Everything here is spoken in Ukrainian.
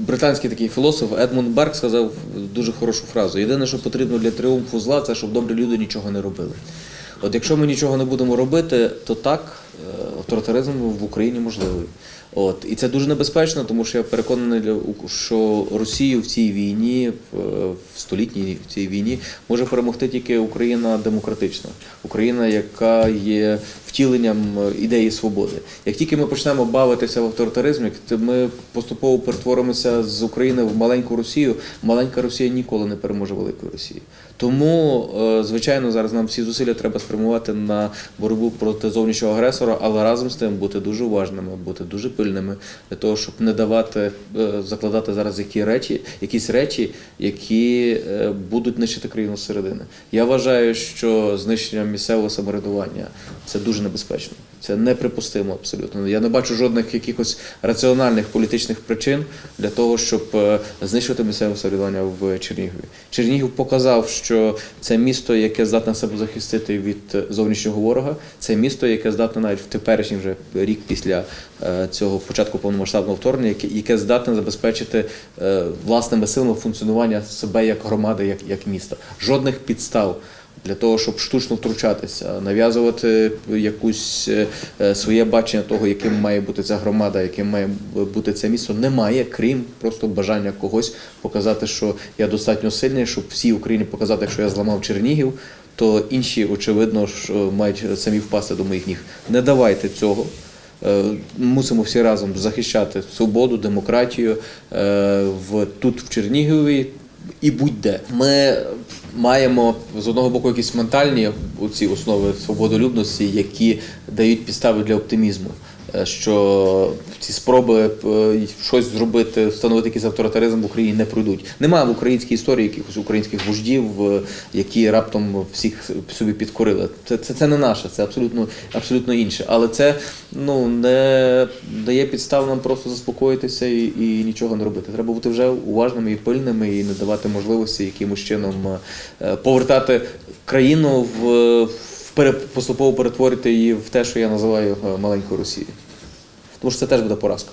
британський такий філософ Едмунд Барк сказав дуже хорошу фразу. Єдине, що потрібно для тріумфу зла, це щоб добрі люди нічого не робили. От якщо ми нічого не будемо робити, то так, авторитаризм в Україні можливий. От. І це дуже небезпечно, тому що я переконаний, що Росію в цій війні, в в столітній в цій війні, може перемогти тільки Україна демократична, Україна, яка є втіленням е, ідеї свободи. Як тільки ми почнемо бавитися в авторитаризм, як ми поступово перетворимося з України в маленьку Росію, маленька Росія ніколи не переможе великої Росії. Тому, е, звичайно, зараз нам всі зусилля треба спрямувати на боротьбу проти зовнішнього агресора, але разом з тим бути дуже уважними, бути дуже пильними для того, щоб не давати е, закладати зараз які речі, якісь речі, які е, будуть нищити країну зсередини. Я вважаю, що знищення місцевого самоврядування це дуже небезпечно. Це неприпустимо абсолютно. Я не бачу жодних якихось раціональних політичних причин для того, щоб е, знищувати місцеве самоврядування в Чернігові. Чернігів показав, що це місто, яке здатне себе захистити від е, зовнішнього ворога. Це місто, яке здатне навіть в теперішній вже рік після е, цього початку повномасштабного вторгнення, яке, яке здатне забезпечити власними силами функціонування себе як громади, як, як міста. Жодних підстав для того, щоб штучно втручатися, нав'язувати якусь е, е, своє бачення того, яким має бути ця громада, яким має бути це місто, немає, крім просто бажання когось показати, що я достатньо сильний, щоб всій Україні показати, що я зламав Чернігів, то інші, очевидно, е, мають самі впасти до моїх ніг. Не давайте цього. Е, Мусимо всі разом захищати свободу, демократію в тут в Чернігові і будь-де. Ми маємо з одного боку якісь ментальні ці основи свободолюбності, які дають підстави для оптимізму. Е, Що ці спроби е, щось зробити, встановити якийсь авторитаризм в Україні не пройдуть. Немає в українській історії якихось українських вождів, е, які раптом всіх собі підкорили. Це, це, це не наше, це абсолютно, абсолютно інше. Але це ну, не дає підстав нам просто заспокоїтися і, і нічого не робити. Треба бути вже уважними і пильними і не давати можливості якимось чином повертати країну в, поступово перетворити її в те, що я називаю е, маленькою Росією. Тому що це теж буде поразка.